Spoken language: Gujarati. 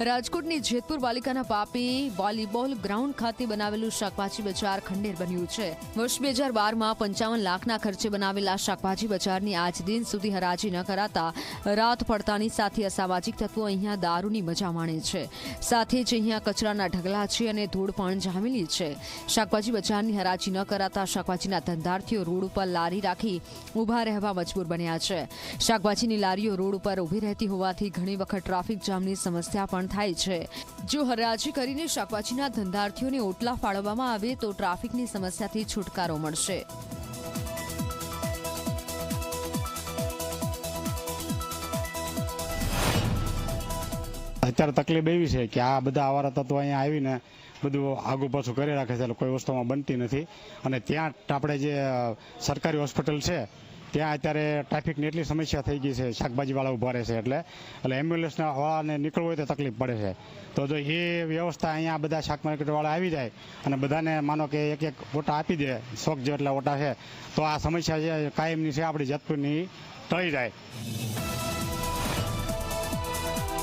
રાજકોટની જેતપુર પાલિકાના પાપી વોલીબોલ ગ્રાઉન્ડ ખાતે બનાવેલું શાકભાજી બજાર ખંડેર બન્યું છે. વર્ષ બે હજાર બારમાં પંચાવન લાખના ખર્ચે બનાવેલા શાકભાજી બજારની આજ દિન સુધી હરાજી ન કરાતા રાત પડતાની સાથે અસામાજિક તત્વો અહીંયા દારૂની મજા માણે છે. સાથે જ અહીંયા કચરાના ઢગલા છે અને ધૂળ પણ જામેલી છે. શાકભાજી બજારની હરાજી ન કરાતા શાકભાજીના ધંધાર્થીઓ રોડ ઉપર લારી રાખી ઊભા રહેવા મજબૂર બન્યા છે. શાકભાજીની લારીઓ રોડ ઉપર ઊભી રહેતી હોવાથી ઘણી વખત ટ્રાફિક જામની સમસ્યા પણ થાય છે. જો હરાજી કરીને શાકભાજીના ધંધાર્થીઓને ઓટલા ફાળવવામાં આવે તો ટ્રાફિકની સમસ્યાથી છુટકારો મળશે. અત્યારે તકલીફ એવી છે કે આ બધા આવારા તત્વો અહીંયા આવીને બધું આગુ પાછું કરી રાખે છે કોઈ વસ્તુમાં બનતી નથી. અને ત્યાં આપણે જે સરકારી હોસ્પિટલ છે ત્યાં અત્યારે ટ્રાફિકની એટલી સમસ્યા થઈ ગઈ છે, શાકભાજીવાળા ઊભા રહે છે એટલે. એટલે એમ્બ્યુલન્સના હોવાને નીકળવું હોય તો તકલીફ પડે છે. તો જો એ વ્યવસ્થા અહીંયા બધા શાક માર્કેટવાળા આવી જાય અને બધાને માનો કે એક એક ઓટા આપી દે, શોખ જેટલા ઓટા છે, તો આ સમસ્યા છે કાયમની છે, આપણી જતપુરની ટળી જાય.